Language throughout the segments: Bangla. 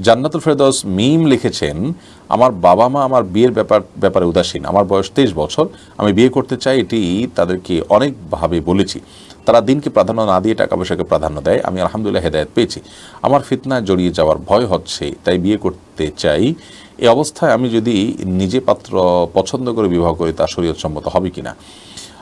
জান্নাতুল ফেরদৌস মিম লিখেছেন, আমার বাবা মা আমার বিয়ের ব্যাপার, ব্যাপারে উদাসীন। আমার বয়স তেইশ বছর। আমি বিয়ে করতে চাই এটি তাদেরকে অনেকভাবে বলেছি। তারা দিনকে প্রাধান্য না দিয়ে টাকা পয়সাকে প্রাধান্য দেয়। আমি আলহামদুলিল্লাহ হেদায়ত পেয়েছি। আমার ফিতনায় জড়িয়ে যাওয়ার ভয় হচ্ছে, তাই বিয়ে করতে চাই। এই অবস্থায় আমি যদি নিজে পাত্র পছন্দ করে বিবাহ করি, তা শরীয়তসম্মত হবে কিনা?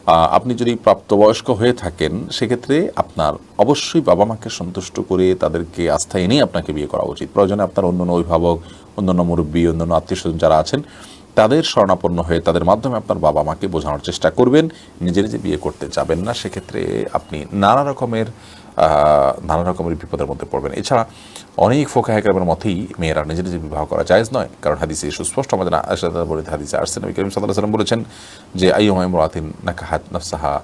আপনি যদি প্রাপ্তবয়স্ক হয়ে থাকেন, সেক্ষেত্রে আপনার অবশ্যই বাবা মাকে সন্তুষ্ট করে তাদেরকে আস্থায় এনেই আপনাকে বিয়ে করা উচিত। প্রয়োজনে আপনার অন্য অভিভাবক, অন্যান্য মুরব্বী, অন্যান্য আত্মীয় স্বজন যারা আছেন, তাদের স্বর্ণাপন্ন হয়ে তাদের মাধ্যমে আপনার বাবা মাকে বোঝানোর চেষ্টা করবেন। নিজে নিজে বিয়ে করতে যাবেন না। সেক্ষেত্রে আপনি নানা রকমের নানা রকমের বিপদের মধ্যে পড়বেন। এছাড়া অনেক ফোকা হেকরামের মতেই মেয়েরা নিজে নিজে বিবাহ করা জায়েজ নয়। কারণ হাদিসে সুস্পষ্ট আমাদের বলে হাদিসে আসছে নবী করিম সাল্লাহ সাল্লাম বলেছেন যে, আইয়ুমা ইমরাতিন নাকাহাত নাফসাহা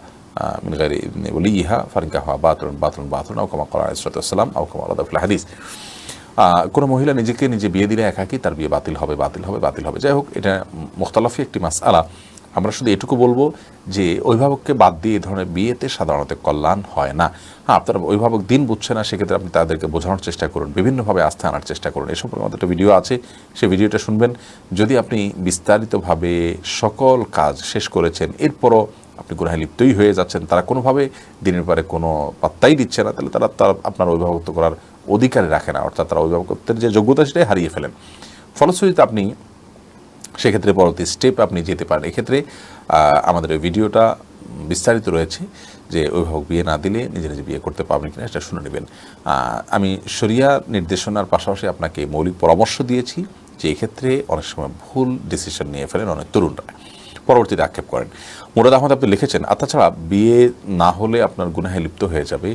মিন গায়রি ইবনে ওলিহা ফারিকাহা বাতুন বাতুন বাতুন আও কামা করা ইসরাতাম আও কামা আলাদা হাদিস। কোনো মহিলা নিজেকে নিজে বিয়ে দিলে একাকি, তার বিয়ে বাতিল হবে বাতিল হবে বাতিল হবে। যাই হোক, এটা মুখতালাফি একটি মাস আলা আমরা শুধু এটুকু বলব যে অভিভাবককে বাদ দিয়ে এই ধরনের বিয়েতে সাধারণত কল্যাণ হয় না। হ্যাঁ আপনার অভিভাবক দিন বুঝছে না, সেক্ষেত্রে আপনি তাদেরকে বোঝানোর চেষ্টা করুন, বিভিন্নভাবে আস্থা আনার চেষ্টা করুন। এসব আমাদের একটা ভিডিও আছে সেই ভিডিওটা শুনবেন। যদি আপনি বিস্তারিতভাবে সকল কাজ শেষ করেছেন, এরপরও আপনি গুনাহে লিপ্তই হয়ে যাচ্ছেন, তারা কোনোভাবে দিনের পরে কোনো পাত্তাই দিচ্ছে না, তাহলে তারা তার আপনার অভিভাবকত্ব করার অধিকারে রাখে না, অর্থাৎ তারা অভিভাবকত্বের যে যোগ্যতা সেটাই হারিয়ে ফেলেন। ফলশ্রুতিতে আপনি সেক্ষেত্রে পরবর্তী স্টেপ আপনি যেতে পারেন। এক্ষেত্রে আমাদের ভিডিওটা বিস্তারিত রয়েছে যে অভিভাবক বিয়ে না দিলে নিজে নিজে বিয়ে করতে পারবেন কিনা সেটা শুনে নেবেন। আমি সরিয়া নির্দেশনার পাশাপাশি আপনাকে মৌলিক পরামর্শ দিয়েছি যে এক্ষেত্রে অনেক সময় ভুল ডিসিশন নিয়ে ফেলেন অনেক তরুণরা। পরবর্তীতে আক্ষেপ করেন। মুরাদ আহমদ আপনি লিখেছেন, আর তাছাড়া বিয়ে না হলে আপনার গুনাহে লিপ্ত হয়ে যাবে,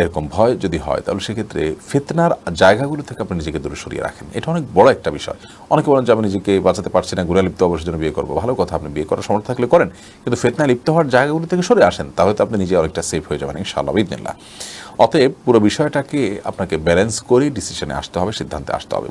এরকম ভয় যদি হয়, তাহলে সেক্ষেত্রে ফিতনার জায়গাগুলো থেকে আপনি নিজেকে দূরে সরিয়ে রাখেন। এটা অনেক বড় একটা বিষয়। অনেকে বলেন যে, আমি নিজেকে বাঁচাতে পারছি না, গুনাহে লিপ্ত অবশ্যই জন্য বিয়ে করব। ভালো কথা, আপনি বিয়ে করার সমর্থ থাকলে করেন, কিন্তু ফিতনায় লিপ্ত হওয়ার জায়গাগুলো থেকে সরে আসেন, তাহলে তো আপনি নিজে অনেকটা সেফ হয়ে যাবেন, ইনশাআল্লাহ অতএব পুরো বিষয়টাকে আপনাকে ব্যালেন্স করে ডিসিশনে আসতে হবে, সিদ্ধান্তে আসতে হবে।